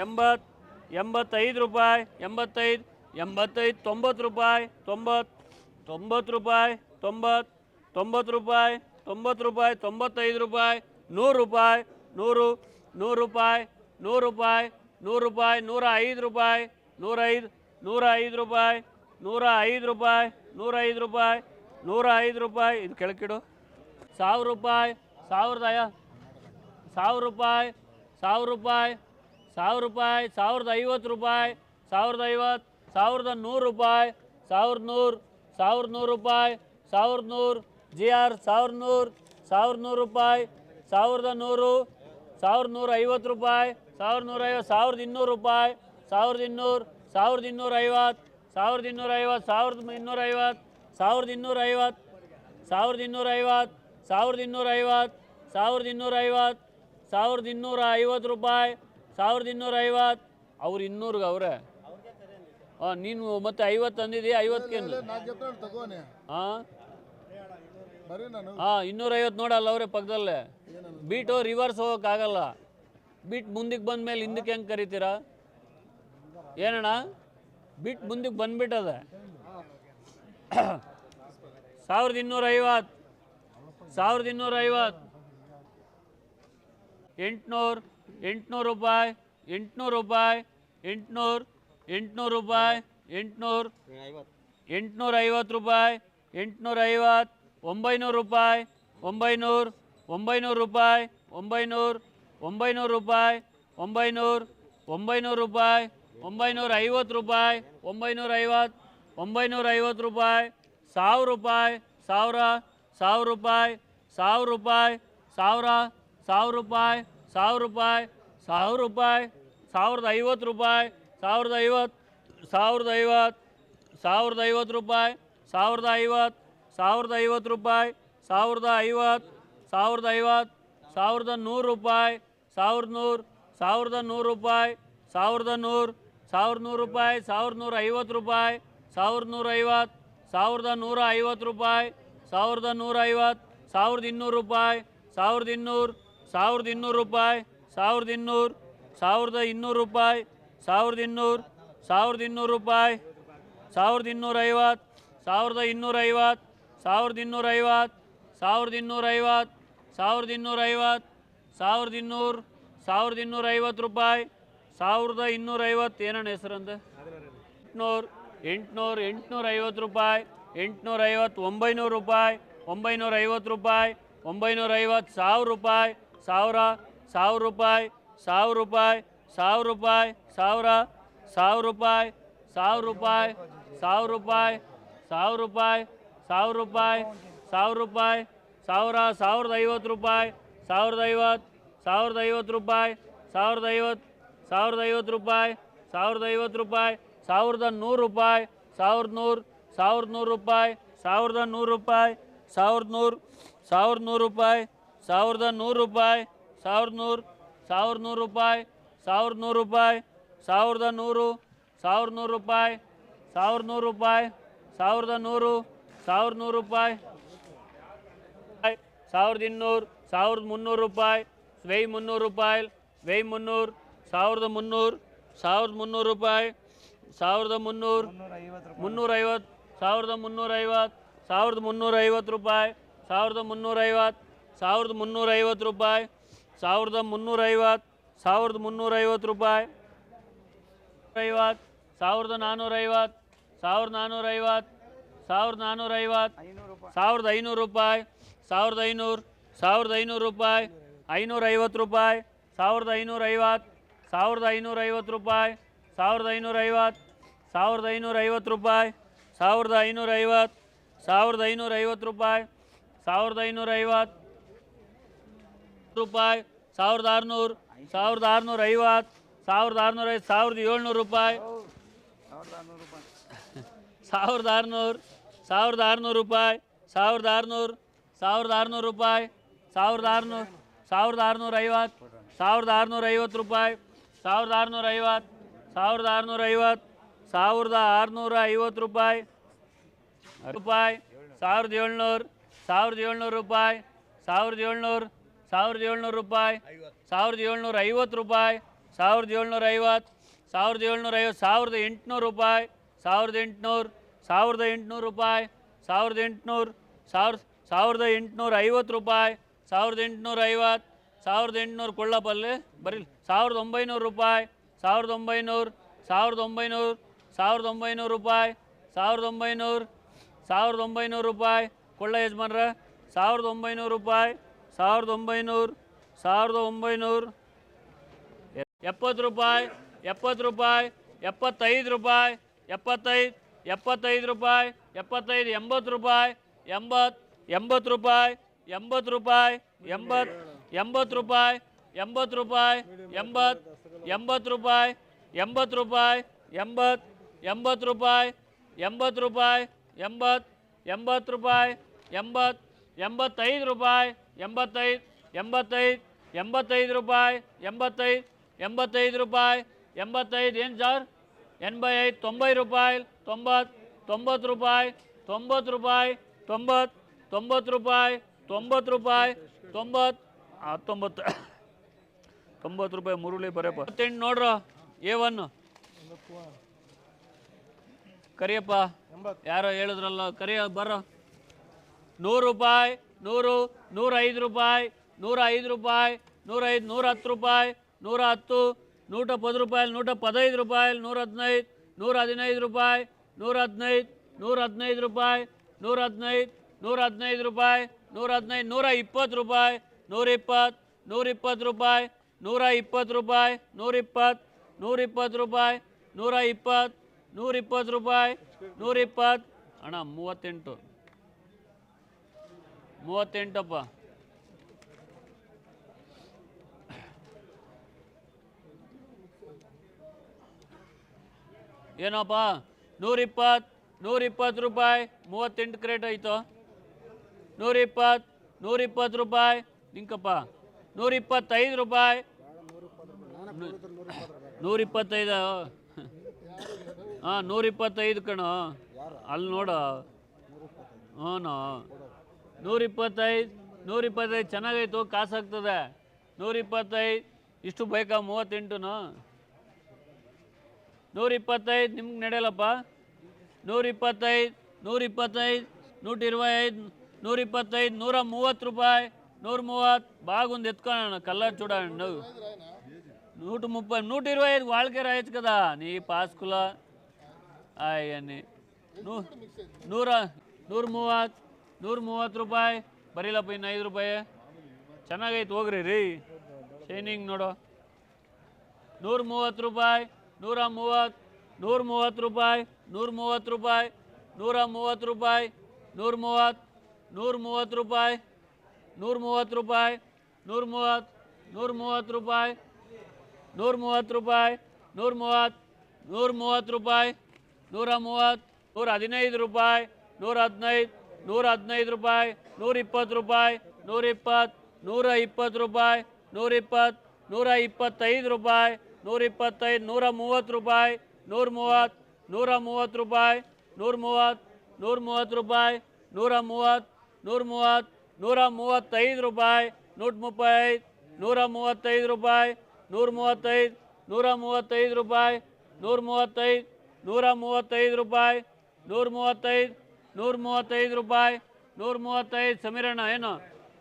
ಎಂಬತ್ತು ಎಂಬತ್ತೈದು ರೂಪಾಯಿ, ಎಂಬತ್ತೈದು ಎಂಬತ್ತೈದು, ತೊಂಬತ್ತು ರೂಪಾಯಿ ತೊಂಬತ್ತು ತೊಂಬತ್ತು ರೂಪಾಯಿ ತೊಂಬತ್ತು ತೊಂಬತ್ತು ರೂಪಾಯಿ ತೊಂಬತ್ತು ರೂಪಾಯಿ, ತೊಂಬತ್ತೈದು ರೂಪಾಯಿ, ನೂರು ರೂಪಾಯಿ, ನೂರು ನೂರು ರೂಪಾಯಿ ನೂರು ರೂಪಾಯಿ ನೂರು ರೂಪಾಯಿ, ನೂರ ಐದು ರೂಪಾಯಿ ನೂರೈದು ನೂರ ಐದು ರೂಪಾಯಿ, ನೂರ ಐದು ರೂಪಾಯಿ, ನೂರ ಐದು ರೂಪಾಯಿ, ನೂರ ಐದು ರೂಪಾಯಿ, ಇದು ಕೆಳಕಿಡು ಸಾವಿರ ರೂಪಾಯಿ, ಸಾವಿರದ ಸಾವಿರ ರೂಪಾಯಿ ಸಾವಿರ ರೂಪಾಯಿ ಸಾವಿರ ರೂಪಾಯಿ, ಸಾವಿರದ ಐವತ್ತು ರೂಪಾಯಿ, ಸಾವಿರದ ಐವತ್ತು, ಸಾವಿರದ ನೂರು ರೂಪಾಯಿ, ಸಾವಿರದ ನೂರು ಸಾವಿರದ ನೂರು ರೂಪಾಯಿ, ಸಾವಿರದ ನೂರು ಜಿ ಆರ್ ಸಾವಿರದ ನೂರು ಸಾವಿರದ ನೂರು ರೂಪಾಯಿ, ಸಾವಿರದ ನೂರು, ಸಾವಿರದ ನೂರ ಐವತ್ತು ರೂಪಾಯಿ, ಸಾವಿರದ ನೂರ ಐವತ್ತು, ಸಾವಿರದ ಇನ್ನೂರು ರೂಪಾಯಿ, ಸಾವಿರದ ಇನ್ನೂರು, ಸಾವಿರದ ಇನ್ನೂರ ಐವತ್ತು, ಸಾವಿರದ ಇನ್ನೂರ ಐವತ್ತು, ಸಾವಿರದ ಇನ್ನೂರ ಐವತ್ತು, ಸಾವಿರದ ಇನ್ನೂರ ಐವತ್ತು, ಸಾವಿರದ ಇನ್ನೂರ ಐವತ್ತು, ಸಾವಿರದ ಇನ್ನೂರ ಐವತ್ತು, ಸಾವಿರದ ಇನ್ನೂರ ಐವತ್ತು, ಸಾವಿರದ ಇನ್ನೂರ ಐವತ್ತು ರೂಪಾಯಿ ಸಾವಿರದ ಇನ್ನೂರ ಐವತ್ತು. ಅವ್ರು ಇನ್ನೂರ್ಗೆ ಅವ್ರೆ. ಹಾಂ ನೀನು ಮತ್ತೆ ಐವತ್ತು ತಂದಿದ್ದೀಯ ಐವತ್ತಕ್ಕೆ ಹಾಂ ಹಾಂ ಇನ್ನೂರೈವತ್ತು ನೋಡಲ್ಲ ಅವರೇ ಪಕ್ಕದಲ್ಲೇ. ಬೀಟು ರಿವರ್ಸ್ ಹೋಗೋಕ್ಕಾಗಲ್ಲ ಬಿಟ್ ಮುಂದಕ್ಕೆ ಬಂದ ಮೇಲೆ ಹಿಂದಕ್ಕೆ ಹೆಂಗೆ ಕರಿತೀರಾ? ಏನಣ್ಣ? ಬಿಟ್ ಮುಂದಕ್ಕೆ ಬಂದ್ಬಿಟ್ಟದೆ. ಸಾವಿರದ ಇನ್ನೂರ ಐವತ್ತು. ಸಾವಿರದ ಇನ್ನೂರ ಐವತ್ತು. ಎಂಟ್ನೂರು. ಎಂಟ್ನೂರು ರೂಪಾಯಿ, ಎಂಟುನೂರು ರೂಪಾಯಿ, ಎಂಟುನೂರು ಎಂಟುನೂರು ರೂಪಾಯಿ, ಎಂಟುನೂರು, ಎಂಟುನೂರ ಐವತ್ತು ರೂಪಾಯಿ, ಎಂಟುನೂರ ಐವತ್ತು, ಒಂಬೈನೂರು ರೂಪಾಯಿ, ಒಂಬೈನೂರು ಒಂಬೈನೂರು ರೂಪಾಯಿ, ಒಂಬೈನೂರು ಒಂಬೈನೂರು ರೂಪಾಯಿ, ಒಂಬೈನೂರು ಒಂಬೈನೂರು ರೂಪಾಯಿ, ಒಂಬೈನೂರ ಐವತ್ತು ರೂಪಾಯಿ, ಒಂಬೈನೂರ ಐವತ್ತು ಒಂಬೈನೂರ ಐವತ್ತು ರೂಪಾಯಿ, ಸಾವಿರ ರೂಪಾಯಿ, ಸಾವಿರ ಸಾವಿರ ರೂಪಾಯಿ ಸಾವಿರ ರೂಪಾಯಿ, ಸಾವಿರ ಸಾವಿರ ರೂಪಾಯಿ ಸಾವಿರ ರೂಪಾಯಿ ಸಾವಿರ ರೂಪಾಯಿ ಸಾವಿರದ ಐವತ್ತು ರೂಪಾಯಿ ಸಾವಿರದ ಐವತ್ತು ಸಾವಿರದ ಐವತ್ತು ಸಾವಿರದ ಐವತ್ತು ರೂಪಾಯಿ ಸಾವಿರದ ಐವತ್ತು ಸಾವಿರದ ಐವತ್ತು ರೂಪಾಯಿ ಸಾವಿರದ ಐವತ್ತು ಸಾವಿರದ ಐವತ್ತು ಸಾವಿರದ ನೂರು ರೂಪಾಯಿ ಸಾವಿರದ ನೂರು ಸಾವಿರದ ನೂರು ರೂಪಾಯಿ ಸಾವಿರದ ನೂರು ಸಾವಿರದ ನೂರು ರೂಪಾಯಿ ಸಾವಿರದ ನೂರ ಐವತ್ತು ರೂಪಾಯಿ ಸಾವಿರದ ನೂರ ಐವತ್ತು ಸಾವಿರದ ನೂರ ಐವತ್ತು ರೂಪಾಯಿ ಸಾವಿರದ ನೂರ ಐವತ್ತು ಸಾವಿರದ ಇನ್ನೂರು ರೂಪಾಯಿ ಸಾವಿರದ ಇನ್ನೂರು ಸಾವಿರದ ಇನ್ನೂರು ರೂಪಾಯಿ, ಸಾವಿರದ ಇನ್ನೂರು ಸಾವಿರದ ಇನ್ನೂರು ರೂಪಾಯಿ, ಸಾವಿರದ ಇನ್ನೂರು ಸಾವಿರದ ಇನ್ನೂರು ರೂಪಾಯಿ, ಸಾವಿರದ ಇನ್ನೂರ ಐವತ್ತು, ಸಾವಿರದ ಇನ್ನೂರ ಐವತ್ತು, ಸಾವಿರದ ಇನ್ನೂರ ಐವತ್ತು, ಸಾವಿರದ ಇನ್ನೂರ ಐವತ್ತು, ಸಾವಿರದ ಇನ್ನೂರ ಐವತ್ತು, ಸಾವಿರದ ಇನ್ನೂರು, ಸಾವಿರದ ಇನ್ನೂರ ಐವತ್ತು ರೂಪಾಯಿ, ಸಾವಿರದ ಇನ್ನೂರ ಐವತ್ತು, ಏನಣ್ಣ ಹೆಸರಂತ ಎಂಟ್ನೂರು, ಎಂಟುನೂರು, ಎಂಟ್ನೂರ ಐವತ್ತು ರೂಪಾಯಿ, ಎಂಟ್ನೂರ ಐವತ್ತು, ಒಂಬೈನೂರು ರೂಪಾಯಿ, ಒಂಬೈನೂರ ಐವತ್ತು ರೂಪಾಯಿ, ಒಂಬೈನೂರ ಐವತ್ತು ಸಾವಿರ ರೂಪಾಯಿ ಸಾವಿರ ಸಾವಿರ ರೂಪಾಯಿ ಸಾವಿರ ರೂಪಾಯಿ ಸಾವಿರ ರೂಪಾಯಿ, ಸಾವಿರ ಸಾವಿರ ರೂಪಾಯಿ ಸಾವಿರ ರೂಪಾಯಿ ಸಾವಿರ ರೂಪಾಯಿ ಸಾವಿರ ರೂಪಾಯಿ ಸಾವಿರ ರೂಪಾಯಿ ಸಾವಿರ ರೂಪಾಯಿ, ಸಾವಿರ, ಸಾವಿರದ ಐವತ್ತು ರೂಪಾಯಿ, ಸಾವಿರದ ಐವತ್ತು ಸಾವಿರದ ಐವತ್ತು ರೂಪಾಯಿ, ಸಾವಿರದ ಐವತ್ತು ಸಾವಿರದ ಐವತ್ತು ರೂಪಾಯಿ, ಸಾವಿರದ ಐವತ್ತು ರೂಪಾಯಿ, ಸಾವಿರದ ನೂರು ರೂಪಾಯಿ, ಸಾವಿರದ ನೂರು ಸಾವಿರದ ನೂರು ರೂಪಾಯಿ, ಸಾವಿರದ ನೂರು ರೂಪಾಯಿ, ಸಾವಿರದ ನೂರು ಸಾವಿರದ ನೂರು ರೂಪಾಯಿ ಸಾವಿರದ ನೂರು ರೂಪಾಯಿ, ಸಾವಿರದ ನೂರು ಸಾವಿರದ ನೂರು ರೂಪಾಯಿ, ಸಾವಿರದ ನೂರು ರೂಪಾಯಿ, ಸಾವಿರದ ನೂರು ಸಾವಿರದ ನೂರು ರೂಪಾಯಿ, ಸಾವಿರದ ನೂರು ರೂಪಾಯಿ, ಸಾವಿರದ ನೂರು ಸಾವಿರದ ನೂರು ರೂಪಾಯಿ, ಸಾವಿರದ ಇನ್ನೂರು, ಸಾವಿರದ ಮುನ್ನೂರು ರೂಪಾಯಿ, ವೆಯ್ ಮುನ್ನೂರು ರೂಪಾಯಿ, ವೆಯ್ ಮುನ್ನೂರು, ಸಾವಿರದ ಮುನ್ನೂರು ಸಾವಿರದ ಮುನ್ನೂರು ರೂಪಾಯಿ, ಸಾವಿರದ ಮುನ್ನೂರು ಮುನ್ನೂರೈವತ್ತು ಸಾವಿರದ ಮುನ್ನೂರೈವತ್ತು ಸಾವಿರದ ಮುನ್ನೂರೈವತ್ತು ರೂಪಾಯಿ, ಸಾವಿರದ ಮುನ್ನೂರೈವತ್ತು ಸಾವಿರದ ಮುನ್ನೂರೈವತ್ತು ರೂಪಾಯಿ, ಸಾವಿರದ ಮುನ್ನೂರೈವತ್ತು ಸಾವಿರದ ಮುನ್ನೂರೈವತ್ತು ರೂಪಾಯಿ ಐವತ್ತು ಸಾವಿರದ ನಾನ್ನೂರೈವತ್ತು ಸಾವಿರದ ನಾನ್ನೂರೈವತ್ತು ಸಾವಿರದ ನಾನ್ನೂರೈವತ್ತು ಸಾವಿರದ ಐನೂರು ರೂಪಾಯಿ, ಸಾವಿರದ ಐನೂರು ಸಾವಿರದ ಐನೂರು ರೂಪಾಯಿ ಐನೂರ ಐವತ್ತು ರೂಪಾಯಿ, ಸಾವಿರದ ಐನೂರ ಐವತ್ತು ಸಾವಿರದ ಐನೂರ ಐವತ್ತು ರೂಪಾಯಿ, ಸಾವಿರದ ಐನೂರ ಐವತ್ತು ಸಾವಿರದ ಐನೂರ ಐವತ್ತು ರೂಪಾಯಿ, ಸಾವಿರದ ಐನೂರ ಐವತ್ತು ಸಾವಿರದ ಐನೂರ ಐವತ್ತು ರೂಪಾಯಿ, ಸಾವಿರದ ಐನೂರ ಐವತ್ತು ರೂಪಾಯಿ, ಸಾವಿರದ ಆರುನೂರು, ಸಾವಿರದ ಆರುನೂರ ಐವತ್ತು, ಸಾವಿರದ ಆರುನೂರ ಐವತ್ತು, ಸಾವಿರದ ಏಳ್ನೂರು ರೂಪಾಯಿ. ಸಾವಿರದ ಆರುನೂರು ಸಾವಿರದ ಆರುನೂರು ರೂಪಾಯಿ, ಸಾವಿರದ ಆರುನೂರು ಸಾವಿರದ ಆರುನೂರು ರೂಪಾಯಿ, ಸಾವಿರದ ಆರುನೂರು, ಸಾವಿರದ ಆರುನೂರ ಐವತ್ತು, ಸಾವಿರದ ಆರುನೂರ ಐವತ್ತು ರೂಪಾಯಿ, ಸಾವಿರದ ಆರುನೂರ ಐವತ್ತು, ಸಾವಿರದ ಆರುನೂರ ಐವತ್ತು, ಸಾವಿರದ ಆರುನೂರ ಐವತ್ತು ರೂಪಾಯಿ ರೂಪಾಯಿ, ಸಾವಿರದ ಏಳ್ನೂರು ಸಾವಿರದ ಏಳ್ನೂರು ರೂಪಾಯಿ, ಸಾವಿರದ ಏಳ್ನೂರು ಸಾವಿರದ ಏಳ್ನೂರು ರೂಪಾಯಿ ಸಾವಿರದ ಏಳ್ನೂರ ಐವತ್ತು ರೂಪಾಯಿ ಸಾವಿರದ ಏಳ್ನೂರ ಐವತ್ತು ಸಾವಿರದ ಏಳ್ನೂರ ಐವತ್ತು ಸಾವಿರದ ಎಂಟುನೂರು ರೂಪಾಯಿ ಸಾವಿರದ ಎಂಟುನೂರು ಸಾವಿರದ ಎಂಟುನೂರು ರೂಪಾಯಿ ಸಾವಿರದ ಎಂಟುನೂರು ಸಾವಿರ ಸಾವಿರದ ಎಂಟುನೂರ ಐವತ್ತು ರೂಪಾಯಿ ಸಾವಿರದ ಎಂಟುನೂರ ಐವತ್ತು ಸಾವಿರದ ಎಂಟುನೂರು ಕೊಳ್ಳಪಲ್ಲಿ ಬರೀ ಸಾವಿರದ ಒಂಬೈನೂರು ರೂಪಾಯಿ ಸಾವಿರದ ಒಂಬೈನೂರು ಸಾವಿರದ ಒಂಬೈನೂರು ಸಾವಿರದ ಒಂಬೈನೂರು ರೂಪಾಯಿ ಸಾವಿರದ ಒಂಬೈನೂರು ಸಾವಿರದ ಒಂಬೈನೂರು ರೂಪಾಯಿ ಕೊಳ್ಳ ಯಜಮಾನ್ರ ಸಾವಿರದ ಒಂಬೈನೂರು ರೂಪಾಯಿ ಸಾವಿರದ ಒಂಬೈನೂರು ಸಾವಿರದ ಒಂಬೈನೂರು ಎಪ್ಪತ್ತು ರೂಪಾಯಿ ಎಪ್ಪತ್ತು ರೂಪಾಯಿ ಎಪ್ಪತ್ತೈದು ರೂಪಾಯಿ ಎಪ್ಪತ್ತೈದು ಎಪ್ಪತ್ತೈದು ರೂಪಾಯಿ ಎಪ್ಪತ್ತೈದು ಎಂಬತ್ತು ರೂಪಾಯಿ ಎಂಬತ್ತು ಎಂಬತ್ತು ರೂಪಾಯಿ ಎಂಬತ್ತು ರೂಪಾಯಿ ಎಂಬತ್ತು ಎಂಬತ್ತು ರೂಪಾಯಿ ಎಂಬತ್ತು ರೂಪಾಯಿ ಎಂಬತ್ತು ಎಂಬತ್ತು ರೂಪಾಯಿ ಎಂಬತ್ತು ರೂಪಾಯಿ ಎಂಬತ್ತು ಎಂಬತ್ತು ರೂಪಾಯಿ ಎಂಬತ್ತು ರೂಪಾಯಿ ಎಂಬತ್ತು ಎಂಬತ್ತು ರೂಪಾಯಿ ಎಂಬತ್ತು ಎಂಬತ್ತೈದು ರೂಪಾಯಿ ಎಂಬತ್ತೈದು ಎಂಬತ್ತೈದು ಎಂಬತ್ತೈದು ರೂಪಾಯಿ ಎಂಬತ್ತೈದು ಎಂಬತ್ತೈದು ರೂಪಾಯಿ ಎಂಬತ್ತೈದು ಏನು ಸರ್? ಎಂಬೈ ಐದು ತೊಂಬೈ ರೂಪಾಯಿ ತೊಂಬತ್ತು ತೊಂಬತ್ತು ರೂಪಾಯಿ ತೊಂಬತ್ತು ರೂಪಾಯಿ ತೊಂಬತ್ತು ತೊಂಬತ್ತು ರೂಪಾಯಿ ತೊಂಬತ್ತು ರೂಪಾಯಿ ತೊಂಬತ್ತು ಹತ್ತೊಂಬತ್ತು ತೊಂಬತ್ತು ರೂಪಾಯಿ ಮುರುಳಿ ಬರೆಯಪ್ಪ. ಮತ್ತೆಂಟು ನೋಡ್ರ ಎ ಒನ್ನು ಕರಿಯಪ್ಪ ಯಾರೋ ಹೇಳಿದ್ರಲ್ಲ ಕರಿಯ ಬರೋ ನೂರು ರೂಪಾಯಿ ನೂರು, ನೂರೈದು ರೂಪಾಯಿ ನೂರ ಐದು ರೂಪಾಯಿ ನೂರ ಐದು ನೂರ ಹತ್ತು ರೂಪಾಯಿ ನೂರ ಹತ್ತು ನೂಟ ಪದು ರೂಪಾಯಿ ನೂಟ ಪದೈದು ರೂಪಾಯಿ ನೂರ ಹದಿನೈದು ನೂರ ಹದಿನೈದು ರೂಪಾಯಿ ನೂರ ಹದಿನೈದು ನೂರ ಹದಿನೈದು ರೂಪಾಯಿ ನೂರ ಹದಿನೈದು ನೂರ ಹದಿನೈದು ರೂಪಾಯಿ ನೂರ ಹದಿನೈದು ನೂರ ಇಪ್ಪತ್ತು ರೂಪಾಯಿ ನೂರ ಇಪ್ಪತ್ತು ನೂರ ಇಪ್ಪತ್ತು ರೂಪಾಯಿ ನೂರ ಇಪ್ಪತ್ತು ರೂಪಾಯಿ ನೂರ ಇಪ್ಪತ್ತು ನೂರ ಇಪ್ಪತ್ತು ರೂಪಾಯಿ ನೂರ ಇಪ್ಪತ್ತು ನೂರ ಇಪ್ಪತ್ತು ರೂಪಾಯಿ ನೂರ ಇಪ್ಪತ್ತು ಅಣ್ಣ ಮೂವತ್ತೆಂಟು. ಮೂವತ್ತೆಂಟಪ್ಪ. ಏನಪ್ಪ? ನೂರಿಪ್ಪತ್ತು ನೂರಿಪ್ಪತ್ತು ರೂಪಾಯಿ, ಮೂವತ್ತೆಂಟು ಕ್ರೇಟ್ ಆಯಿತು. ನೂರಿಪ್ಪತ್ತು ನೂರಿಪ್ಪತ್ತು ರೂಪಾಯಿ, ನಿಂಕಪ್ಪ. ನೂರಿಪ್ಪತ್ತೈದು ರೂಪಾಯಿ. ನೂರಿಪ್ಪತ್ತೈದು. ಹಾಂ, ನೂರಿಪ್ಪತ್ತೈದು ಕಣೋ. ಅಲ್ಲಿ ನೋಡು. ಹ್ಞೂ ನೂರಿಪ್ಪತ್ತೈದು ನೂರಿಪ್ಪತ್ತೈದು ಚೆನ್ನಾಗೈತು ಕಾಸಾಗ್ತದೆ ನೂರಿಪ್ಪತ್ತೈದು ಇಷ್ಟು ಬೇಕಾ ಮೂವತ್ತೆಂಟುನು ನೂರಿಪ್ಪತ್ತೈದು ನಿಮ್ಗೆ ನಡೆಯಲ್ಲಪ್ಪ ನೂರಿಪ್ಪತ್ತೈದು ನೂರಿಪ್ಪತ್ತೈದು ನೂಟ ಇರವೈ ಐದು ನೂರಿಪ್ಪತ್ತೈದು ನೂರ ಮೂವತ್ತು ರೂಪಾಯಿ ನೂರ ಮೂವತ್ತು బాగుంది ఎత్తుకోను కలర్ చూడండి నువ్వు నూట ముప్పై నూట ఇరవై ఐదు వాళ్ళకే రాయొచ్చు కదా నీ పాస్కుల అవన్నీ ನೂ ನೂರ ನೂರ ಮೂವತ್ತು ನೂರ ಮೂವತ್ತು ರೂಪಾಯಿ ಬರೀಲಪ್ಪ ಇನ್ನು ಐದು ರೂಪಾಯಿ ಚೆನ್ನಾಗೈತೆ ಹೋಗ್ರಿ ರೀ ಶೈನಿಂಗ್ ನೋಡು ನೂರ ಮೂವತ್ತು ರೂಪಾಯಿ ನೂರ ಮೂವತ್ತು ನೂರ ಮೂವತ್ತು ರೂಪಾಯಿ ನೂರ ಮೂವತ್ತು ರೂಪಾಯಿ ನೂರ ಮೂವತ್ತು ರೂಪಾಯಿ ನೂರ ಮೂವತ್ತು ನೂರ ಮೂವತ್ತು ರೂಪಾಯಿ ನೂರ ಮೂವತ್ತು ರೂಪಾಯಿ ನೂರ ಮೂವತ್ತು ನೂರ ಮೂವತ್ತು ರೂಪಾಯಿ ನೂರ ಮೂವತ್ತು ರೂಪಾಯಿ ನೂರ ಮೂವತ್ತು ನೂರ ಮೂವತ್ತು ರೂಪಾಯಿ ನೂರ ಮೂವತ್ತು ನೂರ ಹದಿನೈದು ರೂಪಾಯಿ ನೂರ ಹದಿನೈದು ನೂರ ಹದಿನೈದು ರೂಪಾಯಿ ನೂರ ಇಪ್ಪತ್ತು ರೂಪಾಯಿ ನೂರ ಇಪ್ಪತ್ತು ನೂರ ಇಪ್ಪತ್ತು ರೂಪಾಯಿ ನೂರ ಇಪ್ಪತ್ತು ನೂರ ಇಪ್ಪತ್ತೈದು ರೂಪಾಯಿ ನೂರ ಇಪ್ಪತ್ತೈದು ನೂರ ಮೂವತ್ತು ರೂಪಾಯಿ ನೂರ ಮೂವತ್ತು ನೂರ ಮೂವತ್ತು ರೂಪಾಯಿ ನೂರ ಮೂವತ್ತು ನೂರ ಮೂವತ್ತು ರೂಪಾಯಿ ನೂರ ಮೂವತ್ತು ನೂರ ಮೂವತ್ತು ನೂರ ಮೂವತ್ತೈದು ರೂಪಾಯಿ ನೂಟ ಮುಪ್ಪತ್ತೈದು ನೂರ ಮೂವತ್ತೈದು ರೂಪಾಯಿ ನೂರ ಮೂವತ್ತೈದು ನೂರ ಮೂವತ್ತೈದು ರೂಪಾಯಿ ನೂರ ಮೂವತ್ತೈದು ನೂರ ಮೂವತ್ತೈದು ರೂಪಾಯಿ ನೂರ ಮೂವತ್ತೈದು ನೂರ ಮೂವತ್ತೈದು ರೂಪಾಯಿ ನೂರ ಮೂವತ್ತೈದು ಸಮೀರಣ್ಣ, ಏನು?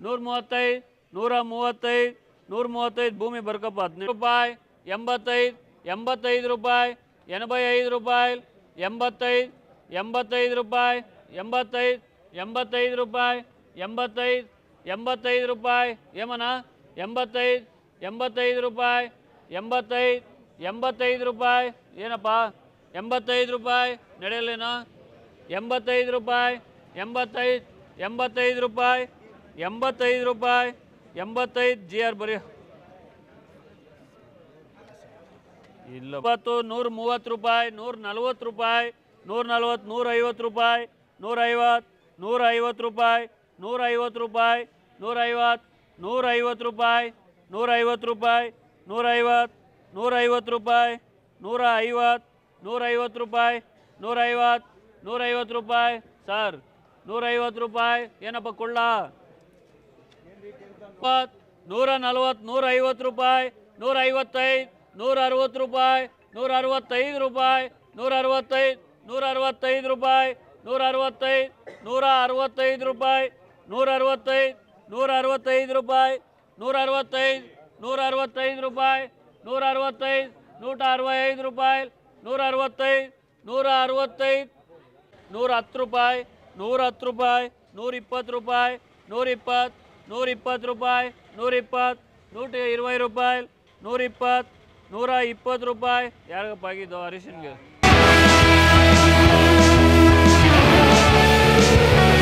ನೂರ ಮೂವತ್ತೈದು ನೂರ ಮೂವತ್ತೈದು ನೂರ ಮೂವತ್ತೈದು ಭೂಮಿ ಬರ್ಕಪ್ಪ, ಹದಿನೈದು ರೂಪಾಯಿ, ಎಂಬತ್ತೈದು ಎಂಬತ್ತೈದು ರೂಪಾಯಿ ಎನಭೈ ಐದು ರೂಪಾಯಿ, ಎಂಬತ್ತೈದು ಎಂಬತ್ತೈದು ರೂಪಾಯಿ, ಎಂಬತ್ತೈದು ಎಂಬತ್ತೈದು ರೂಪಾಯಿ, ಎಂಬತ್ತೈದು ಎಂಬತ್ತೈದು ರೂಪಾಯಿ ಏಮನ ಎಂಬತ್ತೈದು ಎಂಬತ್ತೈದು ರೂಪಾಯಿ, ಎಂಬತ್ತೈದು ಎಂಬತ್ತೈದು ರೂಪಾಯಿ, ಏನಪ್ಪ? ಎಂಬತ್ತೈದು ರೂಪಾಯಿ ನಡೆಯಲೇನೋ ಎಂಬತ್ತೈದು ರೂಪಾಯಿ, ಎಂಬತ್ತೈದು ಎಂಬತ್ತೈದು ರೂಪಾಯಿ ಎಂಬತ್ತೈದು ರೂಪಾಯಿ, ಎಂಬತ್ತೈದು ಜಿ ಆರ್ ಬರೀ. ಇಲ್ಲ ಇಪ್ಪತ್ತು, ನೂರ ಮೂವತ್ತು ರೂಪಾಯಿ, ನೂರ ನಲ್ವತ್ತು ರೂಪಾಯಿ, ನೂರ ನಲ್ವತ್ತು, ನೂರ ಐವತ್ತು ರೂಪಾಯಿ, ನೂರ ಐವತ್ತು ನೂರ ಐವತ್ತು ರೂಪಾಯಿ, ನೂರ ಐವತ್ತು ರೂಪಾಯಿ, ನೂರ ಐವತ್ತು ನೂರ ಐವತ್ತು ರೂಪಾಯಿ, ನೂರ ಐವತ್ತು ರೂಪಾಯಿ, ನೂರ ಐವತ್ತು ನೂರ ಐವತ್ತು ರೂಪಾಯಿ, ನೂರ ಐವತ್ತು ನೂರ ಐವತ್ತು ರೂಪಾಯಿ, ನೂರ ಐವತ್ತು ನೂರ ಐವತ್ತು ರೂಪಾಯಿ, ಸರ್. ನೂರ ಐವತ್ತು ರೂಪಾಯಿ. ಏನಪ್ಪ ಕೊಳ್ಳ? ನೂರ ನಲ್ವತ್ತು ನೂರ ಐವತ್ತು ರೂಪಾಯಿ. ನೂರ ಐವತ್ತೈದು ನೂರ ಅರವತ್ತು ರೂಪಾಯಿ. ನೂರ ಅರವತ್ತೈದು ರೂಪಾಯಿ. ನೂರ ಅರವತ್ತೈದು ನೂರ ಅರವತ್ತೈದು ರೂಪಾಯಿ. ನೂರ ಅರವತ್ತೈದು ನೂರ ಅರವತ್ತೈದು ರೂಪಾಯಿ. ನೂರ ಅರವತ್ತೈದು ನೂರ ಅರವತ್ತೈದು ರೂಪಾಯಿ. ನೂರ ಅರವತ್ತೈದು ನೂರ ಅರವತ್ತೈದು ರೂಪಾಯಿ. ನೂರ ಅರವತ್ತೈದು ನೂಟ ಅರವತ್ತೈದು ರೂಪಾಯಿ. ನೂರ ಅರವತ್ತೈದು ನೂರ ಅರವತ್ತೈದು ನೂರ ಹತ್ತು ರೂಪಾಯಿ ನೂರ ಹತ್ತು ರೂಪಾಯಿ ನೂರ ಇಪ್ಪತ್ತು ರೂಪಾಯಿ ನೂರ ಇಪ್ಪತ್ತು ನೂರ ಇಪ್ಪತ್ತು ರೂಪಾಯಿ ನೂರ ಇಪ್ಪತ್ತು ನೂಟ ಇರುವತ್ತು ರೂಪಾಯಿ ನೂರ ಇಪ್ಪತ್ತು ನೂರ ಇಪ್ಪತ್ತು ರೂಪಾಯಿ. ಯಾರಿಗಪ್ಪ ಆಗಿದ್ದು ಅರಿಶಿನ್ಗೆ?